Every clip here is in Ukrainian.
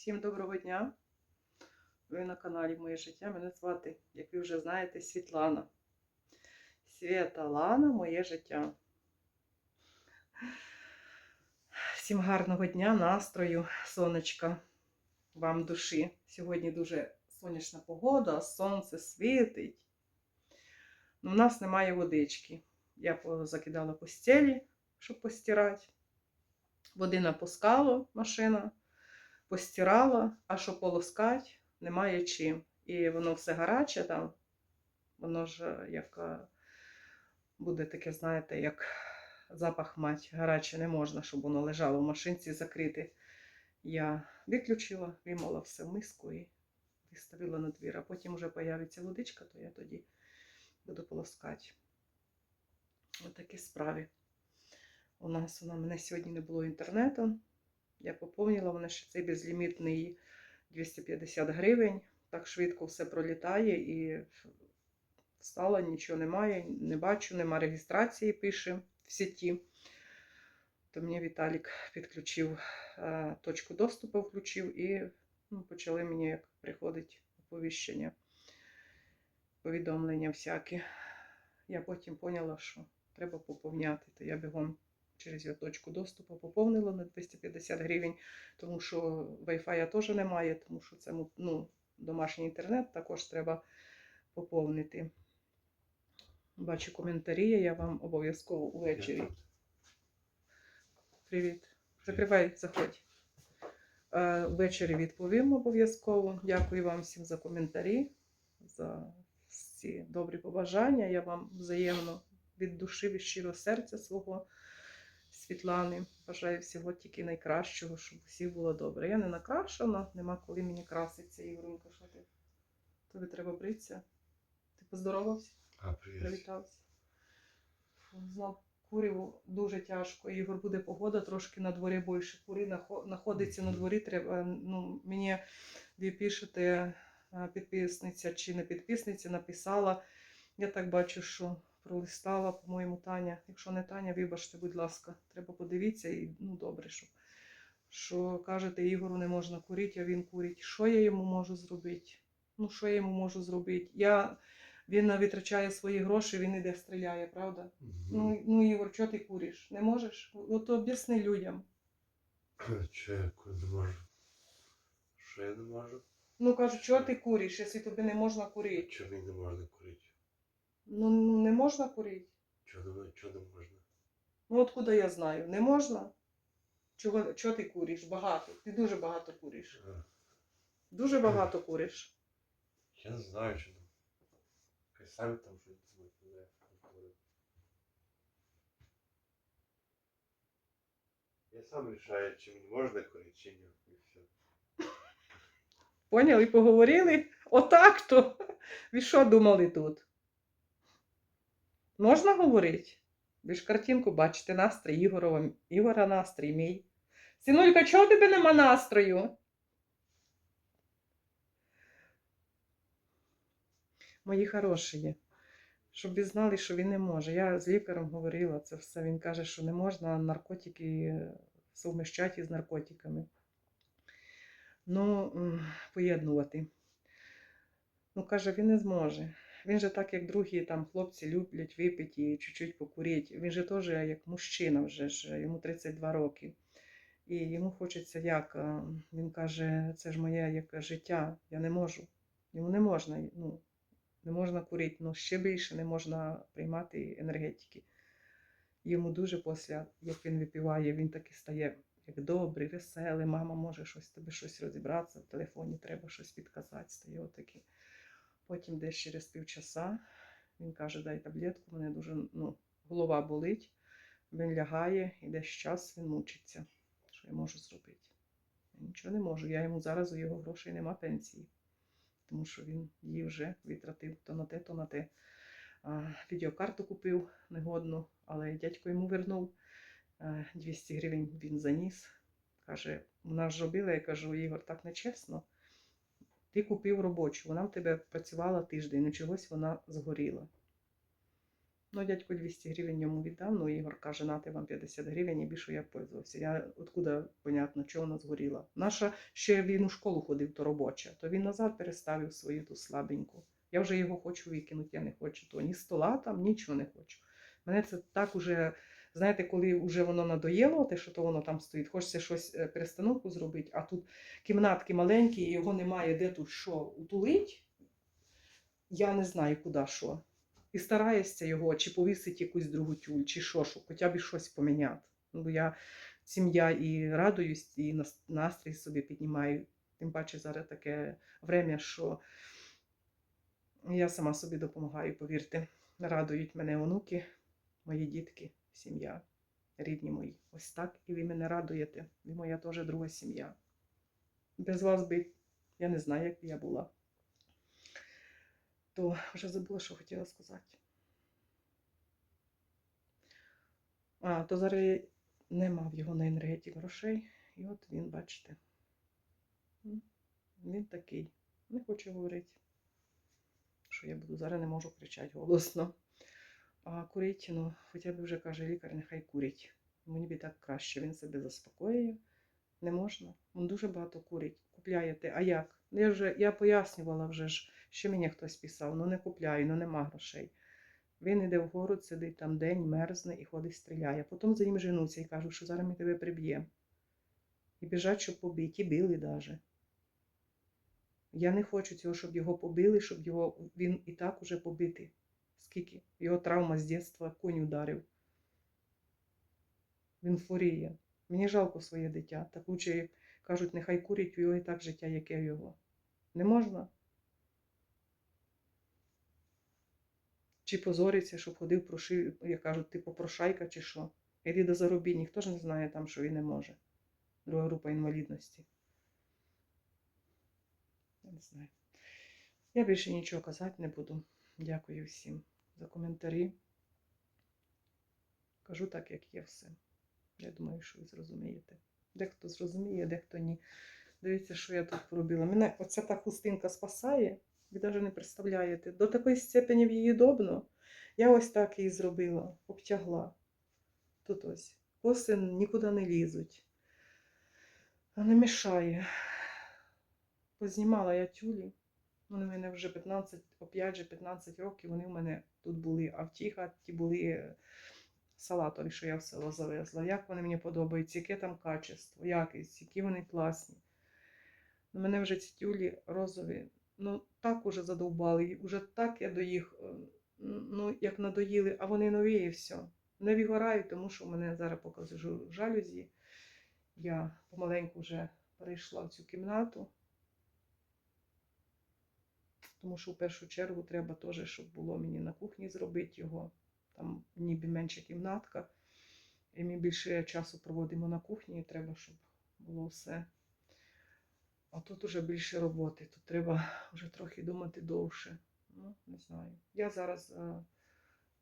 Всім доброго дня! Ви на каналі Моє життя. Мене звати, як ви вже знаєте, Світлана. Світлана, моє життя. Всім гарного дня, настрою, сонечка, вам душі. Сьогодні дуже сонячна погода, сонце світить. Ну, У нас немає водички. Я закидала постелі, щоб постирати. Води напускало машина постирала, а що полоскати, немає чим. І воно все гаряче там, воно ж е, як буде таке, знаєте, як запах мать, гаряче не можна, щоб воно лежало в машинці закрите. Я виключила, вимила все в миску і виставила на двір. А потім вже появиться водичка, то я тоді буду полоскати. Ось такі справи. У нас у мене сьогодні не було інтернету. Я поповнила, мене ще цей безлімітний 250 гривень. Так швидко все пролітає і встала, нічого немає, не бачу, нема реєстрації, пише в сіті. То мені Віталік підключив е, точку доступу, включив і ну, почали мені як приходить оповіщення, повідомлення всякі. Я потім поняла, що треба поповняти, то я бігом через його точку доступу поповнила на 250 гривень, тому що Wi-Fi теж немає, тому що це ну, домашній інтернет також треба поповнити. Бачу коментарі, я вам обов'язково увечері. Привіт. Закривай, заходь. Е, Ввечері відповім обов'язково. Дякую вам всім за коментарі, за всі добрі побажання. Я вам взаємно від душі, від щирого серця свого. Світлани. Бажаю всього тільки найкращого, щоб всіх було добре. Я не накрашена, нема коли мені краситься, Ігорунька, що ти? Тобі треба бритися. Ти поздоровався, А, привет. привітався. Знов курів дуже тяжко. Ігор буде погода, трошки на дворі більше. Нахо- знаходиться на дворі. Треба, ну, мені ви пишете, підписниця чи не підписниця, написала. Я так бачу, що пролистала, по-моєму, Таня. Якщо не Таня, вибачте, будь ласка, треба подивитися і ну добре, що, що кажете, Ігору не можна курити, а він курить. Що я йому можу зробити? Ну, що я йому можу зробити? Я, він витрачає свої гроші, він іде стріляє, правда? Мгм. Ну, ну Ігор, чого ти куриш? Не можеш? От об'ясни людям. Че я не можу? Що я не можу? Ну кажу, чого ти куриш, якщо тобі не можна курити? Чого мені не можна курити? Ну, не можна курити. Чого чого не можна? Ну, откуда я знаю? Не можна? Чого, чого ти куриш? Багато. Ти дуже багато куриш. А, Дуже багато куриш. Я не знаю, що там. Хай самі там щось думають, не знаю. Я сам решаю, чи мені можна курити, чи ні. І все. Поняли? Поговорили? Отак то. Ви що думали тут? Можна говорити? Ви ж картинку бачите, настрій Ігорова, Ігора настрій мій. Синулька, чого тебе нема настрою? Мої хороші, щоб ви знали, що він не може. Я з лікарем говорила це все. Він каже, що не можна наркотики совміщати з наркотиками. Ну, поєднувати. Ну, каже, він не зможе. Він же так, як другі там хлопці люблять випити і чуть-чуть покурити. Він же теж як мужчина вже ж, йому 32 роки. І йому хочеться як. Він каже, це ж моє як життя, я не можу. Йому не можна, ну, не можна курити, ну ще більше не можна приймати енергетики. Йому дуже після, як він випиває, він таки стає як добрий, веселий, мама може щось тобі щось розібратися, в телефоні треба щось підказати, стає отакий. Потім десь через півчаса він каже, дай таблетку, мене дуже ну, голова болить. Він лягає і десь час він мучиться. Що я можу зробити? Я нічого не можу. Я йому зараз у його грошей нема пенсії, тому що він її вже витратив то на те, то на те. А, відеокарту купив негодну, але дядько йому вернув. Е, 200 гривень він заніс. Каже, вона ж робила, я кажу, Ігор, так нечесно. Ти купив робочу, вона в тебе працювала тиждень, ну чогось вона згоріла. Ну, дядько 200 гривень йому віддав, ну Ігор каже, нати вам 50 гривень, і більше я пользувався. Я откуда, понятно, чого вона згоріла. Наша ще він у школу ходив, то робоча, то він назад переставив свою ту слабеньку. Я вже його хочу викинути, я не хочу то ні стола там, нічого не хочу. Мене це так уже, знаєте, коли вже воно надоїло, те, що то воно там стоїть, хочеться щось е, перестановку зробити, а тут кімнатки маленькі, і його немає де тут що утулить. Я не знаю, куди що. І стараєшся його, чи повісити якусь другу тюль, чи що, щоб хоча б щось поміняти. Ну, я сім'я і радуюсь, і настрій собі піднімаю. Тим паче зараз таке время, що я сама собі допомагаю, повірте. Радують мене онуки, мої дітки, сім'я, рідні мої. Ось так і ви мене радуєте. Ви моя теж друга сім'я. Без вас би я не знаю, як би я була. То вже забула, що хотіла сказати. А, то зараз нема в його на енергетик грошей. І от він, бачите, він такий. Не хоче говорити, що я буду зараз не можу кричати голосно. А курить, ну, хоча б вже каже лікар, нехай курить. Мені би так краще, він себе заспокоює. Не можна. Він дуже багато курить. Купляєте. А як? Ну, Я вже я пояснювала вже ж, що мені хтось писав, ну не купляю, ну нема грошей. Він іде в город, сидить там день, мерзне і ходить, стріляє. Потім за ним женуться і кажуть, що зараз ми тебе приб'ємо. І біжать, щоб побити, і били даже. Я не хочу цього, щоб його побили, щоб його він і так уже побитий. Скільки? Його травма з дитинства конь ударив. Він хворіє. Мені жалко своє дитя. Так лучше, кажуть, нехай курить у його і так життя, яке в його. Не можна? Чи позориться, щоб ходив прошив, як кажуть, типу прошайка чи що. Іди до заробіть, ніхто ж не знає там, що він не може. Друга група інвалідності. Я не знаю. Я більше нічого казати не буду. Дякую всім за коментарі. Кажу так, як є все. Я думаю, що ви зрозумієте. Дехто зрозуміє, дехто ні. Дивіться, що я тут поробила. Мене оця та хустинка спасає. Ви навіть не представляєте. До такої степені в її удобно. Я ось так її зробила, обтягла. Тут ось. Коси нікуди не лізуть. Не мішає. Познімала я тюлі. Вони в мене вже 15, опять же 15 років, вони в мене тут були, а в тій хаті були е, салатові, що я в село завезла. Як вони мені подобаються, яке там качество, якість, які вони класні. У мене вже ці тюлі розові, ну так уже задовбали, і уже так я до їх, е, ну як надоїли, а вони нові і все. Не вигорають, тому що в мене зараз покажу жалюзі. Я помаленьку вже перейшла в цю кімнату. Тому що в першу чергу треба теж, щоб було мені на кухні зробити його. Там ніби менша кімнатка. І ми більше часу проводимо на кухні, і треба, щоб було все. А тут уже більше роботи. Тут треба вже трохи думати довше. Ну, не знаю. Я зараз е,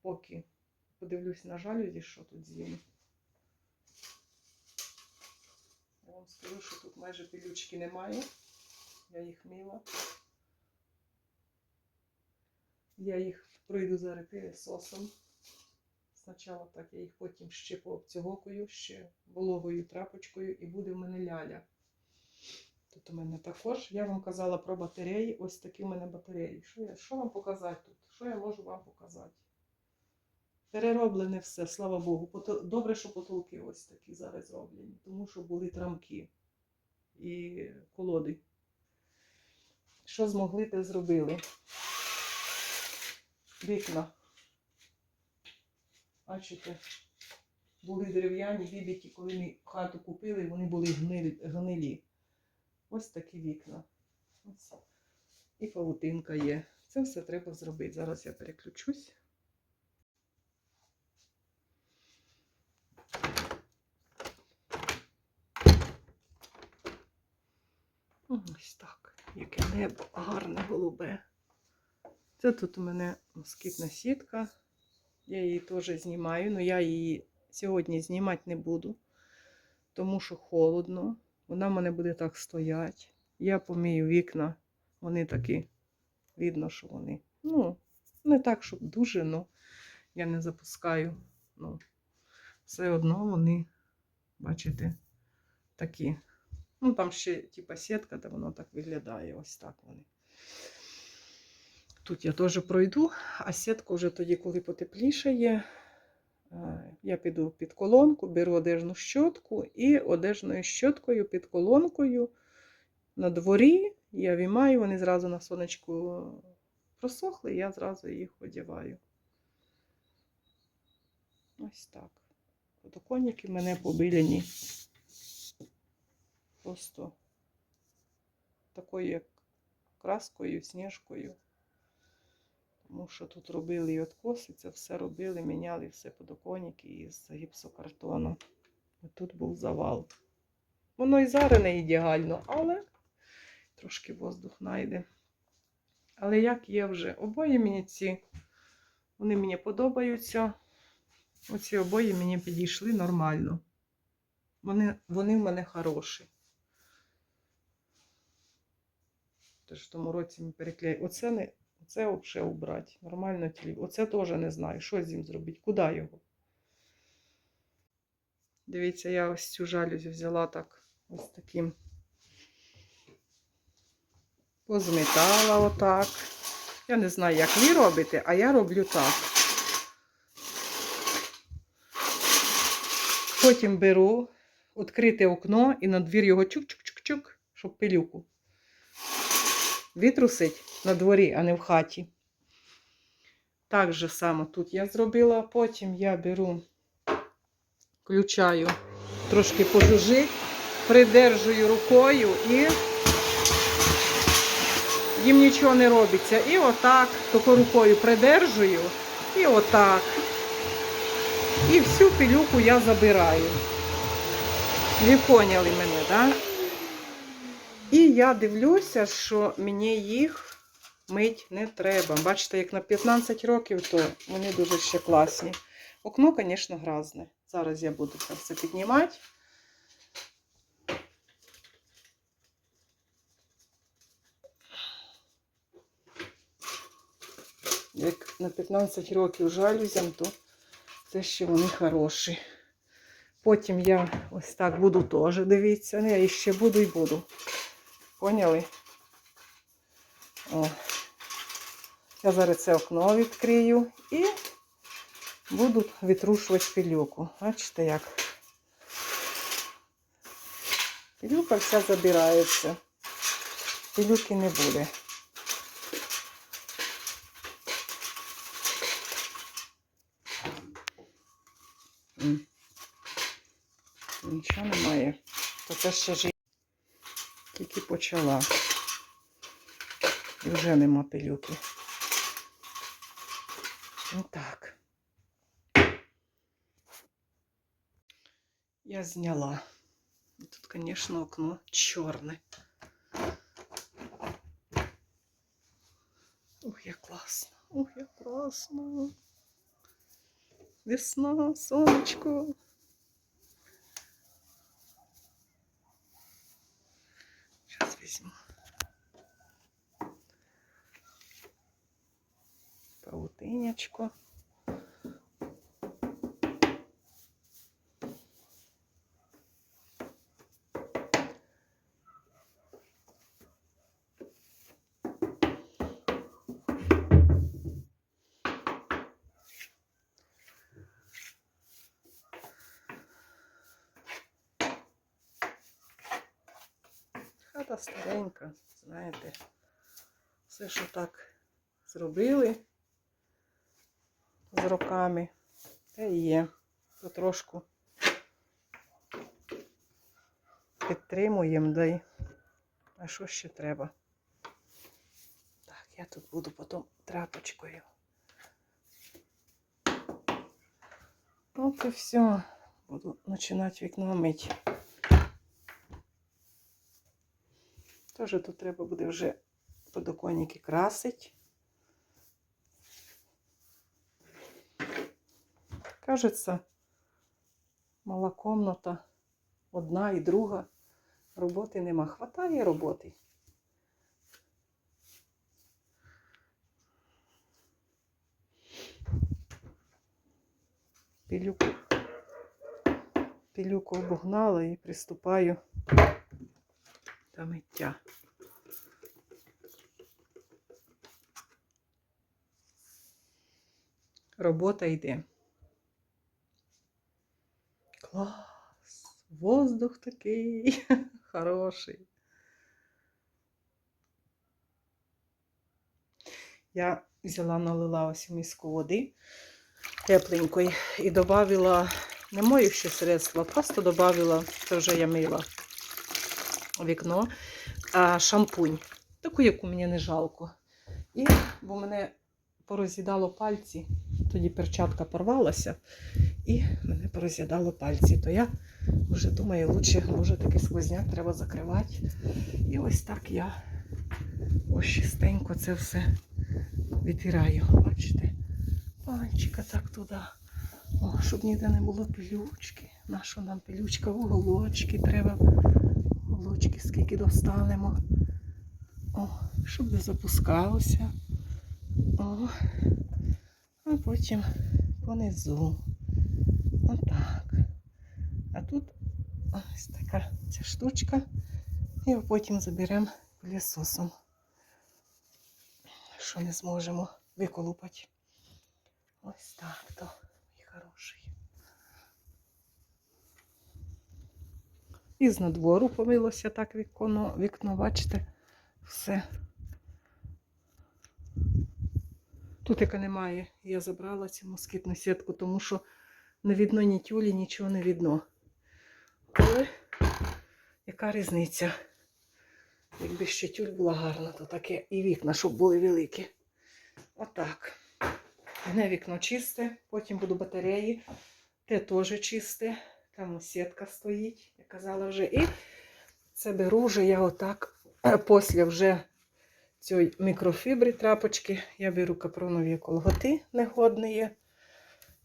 поки подивлюсь на жалюзі, що тут з'їм. Я вам скажу, що тут майже пилючки немає. Я їх мила. Я їх пройду зараз пилісосом. Спочатку так, я їх потім ще пообцягокую, ще вологою трапочкою і буде в мене ляля. Тут у мене також. Я вам казала про батареї. Ось такі в мене батареї. Що, я, що вам показати тут? Що я можу вам показати? Перероблене все, слава Богу. Добре, що потолки ось такі зараз зроблені, тому що були трамки і колоди. Що змогли, те зробили. Вікна. Бачите, були дерев'яні, вибиті, коли ми хату купили, вони були гнилі. Ось такі вікна. Ось. І павутинка є. Це все треба зробити. Зараз я переключусь. Ось так. Яке небо гарне голубе. Це тут у мене москітна сітка. Я її теж знімаю, але я її сьогодні знімати не буду, тому що холодно. Вона в мене буде так стояти. Я помію вікна, вони такі, видно, що вони. Ну, не так, щоб дуже, але я не запускаю. Ну, все одно вони, бачите, такі. Ну, там ще, типа, сітка, та воно так виглядає. Ось так вони. Тут я теж пройду, а сітку вже тоді, коли потеплішає, е, я піду під колонку, беру одежну щотку і одежною щоткою під колонкою на дворі я віймаю, вони зразу на сонечку просохли, я зразу їх одягаю. Ось так. Подоконники в мене побилені. Просто такою як краскою, сніжкою. Тому що тут робили і откоси, це все робили, міняли все подоконники із гіпсокартону. Тут був завал. Воно і зараз не ідеально, але трошки воздух найде. Але як є вже, обоє мені ці, вони мені подобаються. Оці обоє мені підійшли нормально. Вони, вони в мене хороші. Тож в тому році ми переклеїли. Оце не, оце взагалі убрати. Нормально тілі. Оце теж не знаю, що з ним зробити, куди його. Дивіться, я ось цю жалюзі взяла так, ось таким. Позмітала отак. Я не знаю, як ви робите, а я роблю так. Потім беру відкрите окно і на двір його чук-чук-чук-чук, щоб пилюку. Витрусить на дворі, а не в хаті. Так же само тут я зробила. Потім я беру, включаю, трошки пожужить, придержую рукою і їм нічого не робиться. І отак, тако рукою придержую, і отак. І всю пилюку я забираю. Ви поняли мене, так? Да? І я дивлюся, що мені їх мить не треба. Бачите, як на 15 років, то вони дуже ще класні. Окно, звісно, грязне. Зараз я буду це все піднімати. Як на 15 років жалюзям, то це ще вони хороші. Потім я ось так буду теж дивитися. Ну, я ще буду і буду. Поняли? О. Я зараз це окно відкрию і буду витрушувати пилюку. Бачите як? Пилюка вся забирається. Пилюки не буде. Нічого немає. То це ще ж тільки почала. І вже нема пилюки. Так. Я зняла. Тут, звісно, окно чорне. Ух, як класно. Ух, як класно. Весна, сонечко. Сейчас візьму. Паутинячко. Хата старенька, знаєте. Все, що так зробили з роками, і є. Потрошку підтримуємо, да й. А що ще треба? Так, я тут буду потім трапочкою. От і все. Буду починати вікно мити. Теж тут треба буде вже подоконники красити. Кажеться, мала комната, одна і друга. Роботи нема. Хватає роботи. Пилюку, пилюку обогнала і приступаю до миття. Робота йде. Клас! Воздух такий хороший. Я взяла, налила ось у води тепленької і додавила не моюче средство, а просто додавила, це вже я мила вікно, шампунь. Таку, яку мені не жалко. І, бо мене пороз'їдало пальці, тоді перчатка порвалася, і мене пороз'їдало пальці. То я вже думаю, лучше, може, такий сквозняк треба закривати. І ось так я ось чистенько це все витираю. Бачите? Пальчика так туди. О, щоб ніде не було пилючки. Наша нам пилючка уголочки треба. Уголочки скільки достанемо. О, щоб не запускалося. О, а потім понизу. Отак. А тут ось така ця штучка. І потім заберемо пилісосом. Що не зможемо виколупати. Ось так то і хороший. І з надвору помилося так вікно, вікно, бачите, все. Тут яка немає, я забрала цю москітну сітку, тому що не видно ні тюлі, нічого не видно. Але яка різниця? Якби ще тюль була гарна, то таке і вікна, щоб були великі. Отак. Одне вікно чисте, потім буду батареї. Те теж чисте. Там сітка стоїть, я казала вже. І це беру вже я отак. е, Після вже цієї мікрофібри трапочки я беру капронові колготи негодні.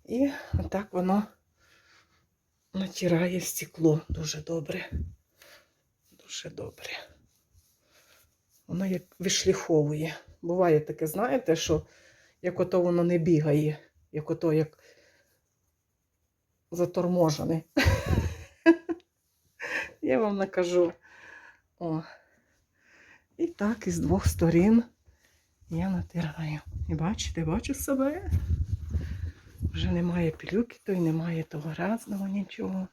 І отак воно натирає стекло дуже добре. Дуже добре. Воно як вишліфовує. Буває таке, знаєте, що як ото воно не бігає, як ото як заторможене. Я вам накажу. О. І так із двох сторін я натираю. І бачите, бачу себе. Вже немає пилюки, то й немає того грязного нічого.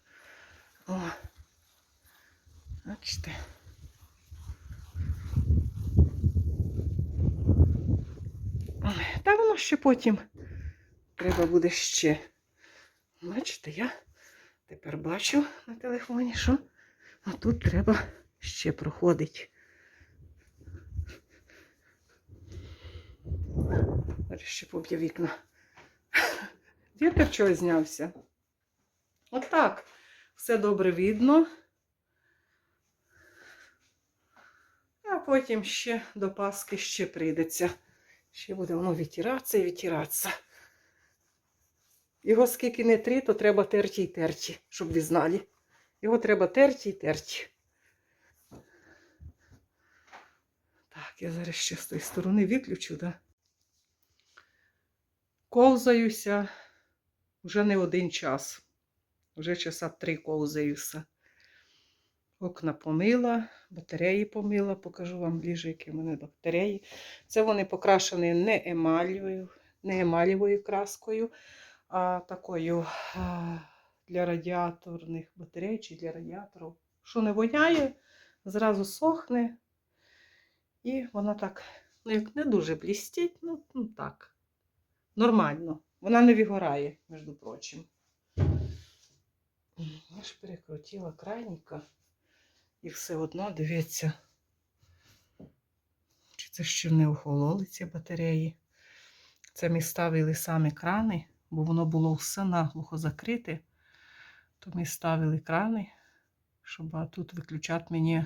О. Бачите. Та воно ще потім треба буде ще. Бачите, я тепер бачу на телефоні, що тут треба ще проходить. Ще поб'є вікна. Вітер чого знявся. Отак. Все добре видно. А потім ще до Паски ще прийдеться. Ще буде воно витиратися і витиратися. Його скільки не три, то треба терті й терті, щоб ви знали. Його треба терті й терті. Так, я зараз ще з тої сторони виключу, да? Ковзаюся вже не один час. Вже часа три ковзаюся. Окна помила, батареї помила, покажу вам ближче, які в мене батареї. Це вони покрашені не емалівою, не емалівою краскою, а такою для радіаторних батарей чи для радіаторів. Що не воняє, зразу сохне. І вона так, ну як не дуже блістить, ну так, нормально. Вона не вигорає, між прочим. Я ж перекрутила крайника. І все одно, дивіться, чи це ще не охололи ці батареї. Це ми ставили самі крани, бо воно було все наглухо закрите. То ми ставили крани, щоб тут виключати мені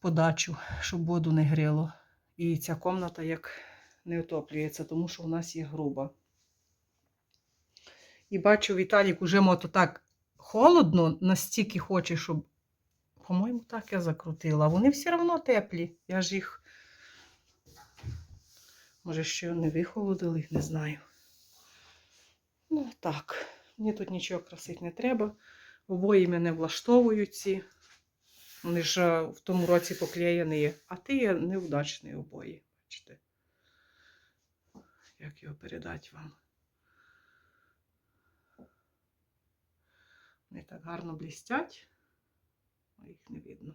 подачу, щоб воду не гріло. І ця комната як не отоплюється, тому що у нас є груба. І бачу, Віталік уже мото так холодно, настільки хоче, щоб по-моєму, так я закрутила. Вони все одно теплі. Я ж їх. Може, ще не вихолодили, не знаю. Ну, так, мені тут нічого красити не треба. Обої мене влаштовують ці. Вони ж в тому році поклеєні, а ти є неудачний обої. Бачите? Як його передати вам? Вони так гарно блістять, а їх не видно.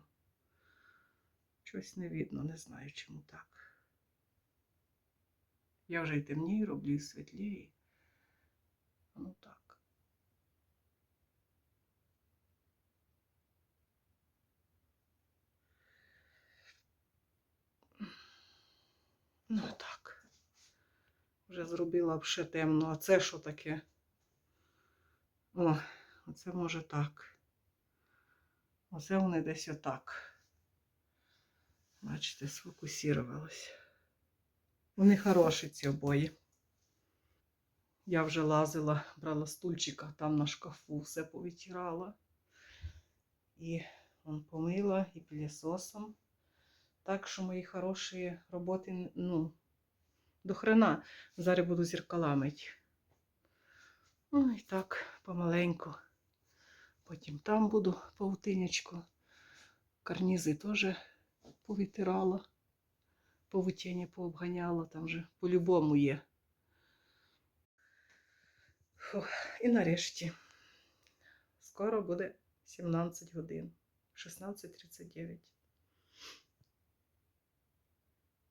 Щось не видно, не знаю, чому так. Я вже і темніє роблю, і світліє. Ну так. Ну так. Вже зробила б ще темно. А це що таке? О, оце може так. Оце вони десь отак. Бачите, сфокусірувалось. Вони хороші, ці обої. Я вже лазила, брала стульчика, там на шкафу все повитирала. І он помила і пилісосом. Так що мої хороші роботи, ну, до хрена. Зараз буду зеркала мить. Ну і так, помаленьку. Потім там буду паутинячку. Карнізи теж повитирала, павутіння пообганяла, там же по-любому є. Фух, і нарешті. Скоро буде 17 годин. 16.39.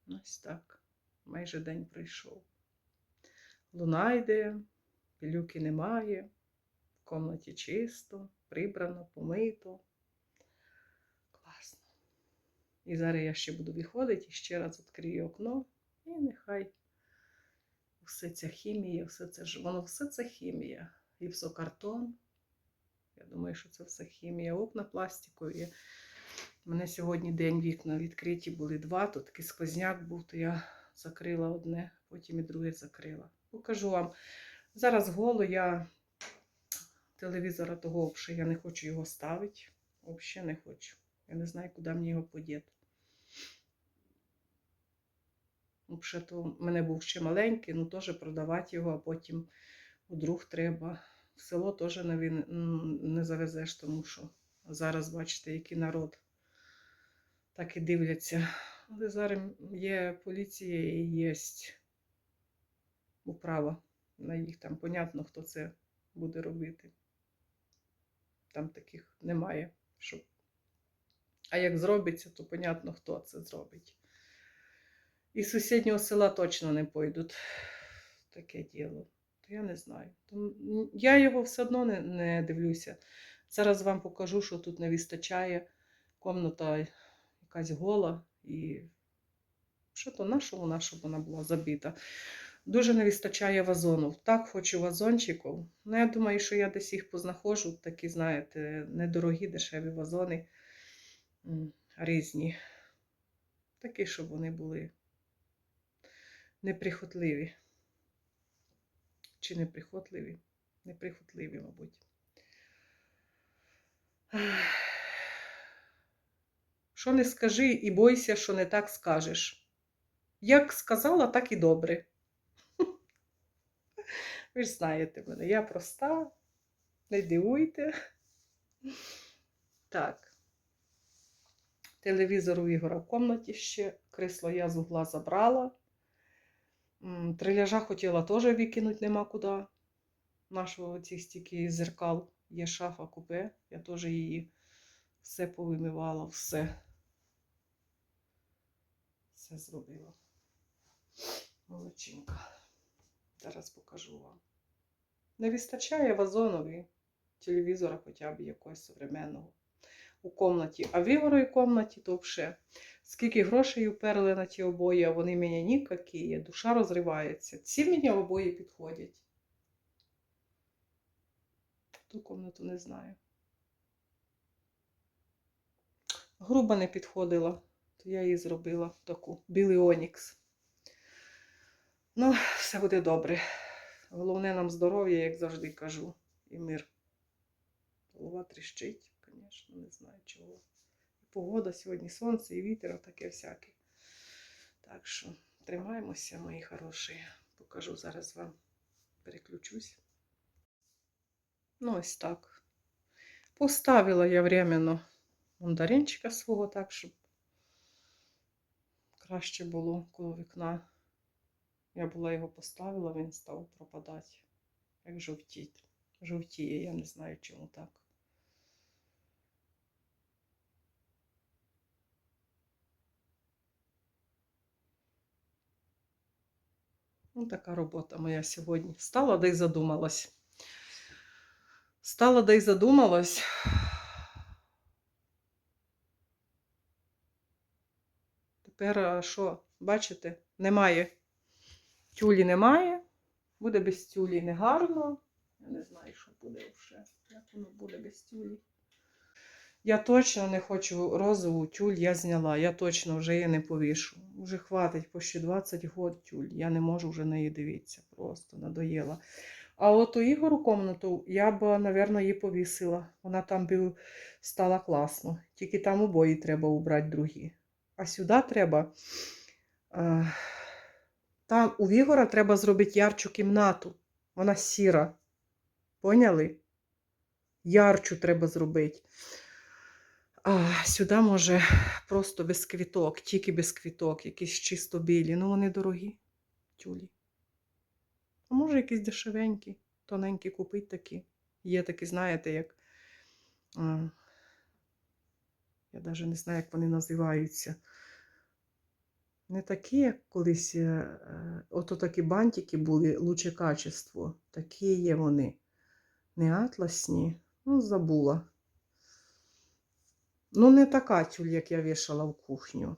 Ось так. Майже день пройшов. Луна йде, пилюки немає, в комнаті чисто, прибрано, помито. Класно. І зараз я ще буду виходити і ще раз відкрию окно, і нехай все ця хімія, все це воно все це хімія. Гіпсокартон. Я думаю, що це все хімія. Окна пластикові. У мене сьогодні день вікна відкриті були два, то такий сквозняк був, то я закрила одне, потім і друге закрила. Покажу вам. Зараз голо я телевізора того взагалі я не хочу його ставити. Взагалі не хочу. Я не знаю, куди мені його подіти. Взагалі, то в мене був ще маленький, ну теж продавати його, а потім вдруг треба. В село теж не, не завезеш, тому що зараз бачите, який народ так і дивляться. Але зараз є поліція і є управа на їх. Там понятно, хто це буде робити. Там таких немає. Щоб... А як зробиться, то понятно, хто це зробить. Із сусіднього села точно не пойдуть. Таке діло. То я не знаю. Я його все одно не, не дивлюся. Зараз вам покажу, що тут не вистачає. Комната якась гола і що то наша вона, була забита. Дуже не вистачає вазону. Так хочу вазончиків. Ну, я думаю, що я десь їх познаходжу. Такі, знаєте, недорогі, дешеві вазони різні. Такі, щоб вони були неприхотливі. Чи неприхотливі? Неприхотливі, мабуть. Що не скажи і бойся, що не так скажеш. Як сказала, так і добре. Ви ж знаєте мене, я проста, не дивуйте. Так. Телевізор у Ігора в комнаті ще, крісло я з угла забрала. Триляжа хотіла теж викинути, нема куди. Нашого цих стільки зеркал є шафа купе. Я теж її все повимивала, все. Все зробила. Молодчинка. Зараз покажу вам. Не вистачає вазонові телевізора хоча б якогось современного у комнаті. А в Ігоровій комнаті то вже скільки грошей уперли на ті обої, а вони мені ніякі, душа розривається. Ці мені обої підходять. Ту комнату не знаю. Груба не підходила, то я її зробила таку білий онікс. Ну, все буде добре. Головне нам здоров'я, як завжди кажу, і мир. Голова тріщить, звісно, не знаю чого. І погода сьогодні, сонце і вітер, таке всяке. Так що тримаємося, мої хороші. Покажу зараз вам. Переключусь. Ну, ось так. Поставила я временно мандаринчика свого так, щоб краще було коло вікна. Я була його поставила, він став пропадати. Як жовтіть. Жовтіє, я не знаю, чому так. Ну, така робота моя сьогодні. Стала да й задумалась. Стала да й задумалась. Тепер що, бачите, немає. Тюлі немає. Буде без тюлі негарно. Я не знаю, що буде вже. Як воно буде без тюлі. Я точно не хочу розову тюль, я зняла. Я точно вже її не повішу. Вже хватить почти 20 год тюль. Я не можу вже неї дивитися. Просто надоїла. А от у Ігору комнату я б, напевно, її повісила. Вона там би стала класно. Тільки там обої треба убрати другі. А сюди треба. е, Там у Ігора треба зробити ярчу кімнату. Вона сіра. Поняли? Ярчу треба зробити. А сюди може просто без квіток, тільки без квіток, якісь чисто білі. Ну вони дорогі тюлі. А може якісь дешевенькі, тоненькі купити такі. Є такі, знаєте, як. Я навіть не знаю, як вони називаються. Не такі, як колись. е, е, Ото такі бантики були, лучше качество. Такі є вони. Не атласні. Ну, забула. Ну, не така тюль, як я вішала в кухню.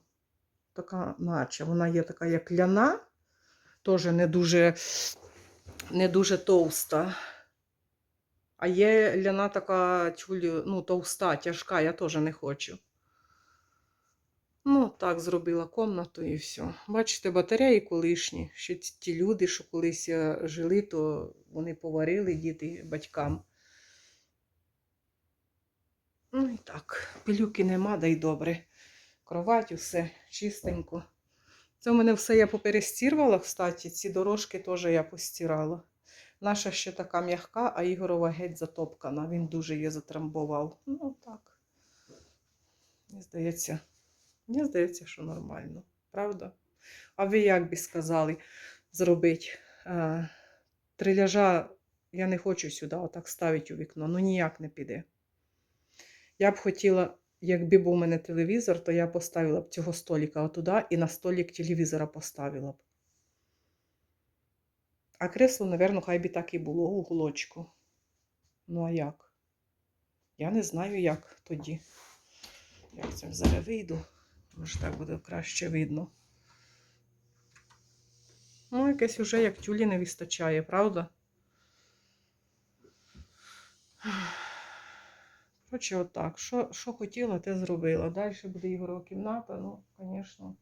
Така, наче, вона є така, як ляна, теж не дуже, не дуже товста. А є ляна така тюль, ну, товста, тяжка, я теж не хочу. Ну, так зробила комнату і все. Бачите, батареї колишні. Ще ті- люди, що колись е, жили, то вони поварили діти батькам. Ну і так, пилюки нема, да й добре. Кровать, усе чистенько. Це у мене все я поперестірвала, кстати, ці дорожки теж я постирала. Наша ще така м'яка, а Ігорова геть затопкана. Він дуже її затрамбував. Ну так. Здається, мені здається, що нормально. Правда? А ви як би сказали зробити? Е, Триляжа я не хочу сюди отак ставити у вікно, ну ніяк не піде. Я б хотіла, якби був у мене телевізор, то я поставила б цього століка отуда і на столик телевізора поставила б. А кресло, напевно, хай би так і було у уголочку. Ну а як? Я не знаю, як тоді. Як це зараз вийду. Може, так буде краще видно. Ну, якесь уже як тюлі не вистачає, правда? Коротше, отак. Що, що хотіла, те зробила. Далі буде Ігорова кімната, ну, звісно,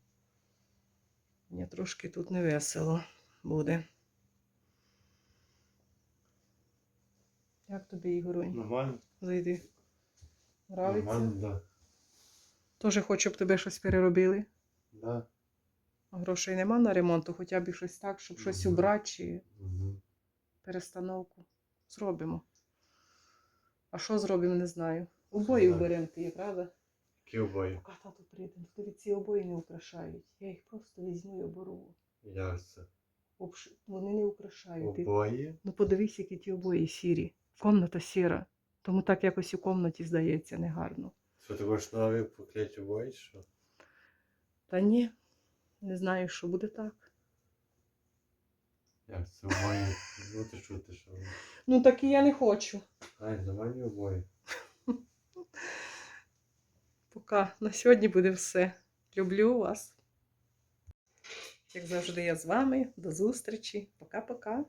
мені трошки тут не весело буде. Як тобі, Ігорунь? Нормально? Зайди. Нравиться? Нормально, да. Тоже хочу, щоб тебе щось переробили. Да. А Грошей нема на ремонт, то хоча б щось так, щоб щось убрати чи Угу. перестановку. Зробимо. А що зробимо, не знаю. Обої Да. вберемо ти, правда? Які обої? Поки тату прийде, тобі ці обої не украшають. Я їх просто візьму і оберу. Як це? Обш... Вони не украшають. Ти... Ну подивись, які ті обої сірі. Комната сіра. Тому так якось у комнаті здається негарно. Що ти хочеш нові поклеїти обої, що? Та ні, не знаю, що буде так. Як це обої? Ну ти що, ти що? Ну так і я не хочу. Ай, нормальні обої. Поки на сьогодні буде все. Люблю вас. Як завжди, я з вами. До зустрічі. Пока-пока.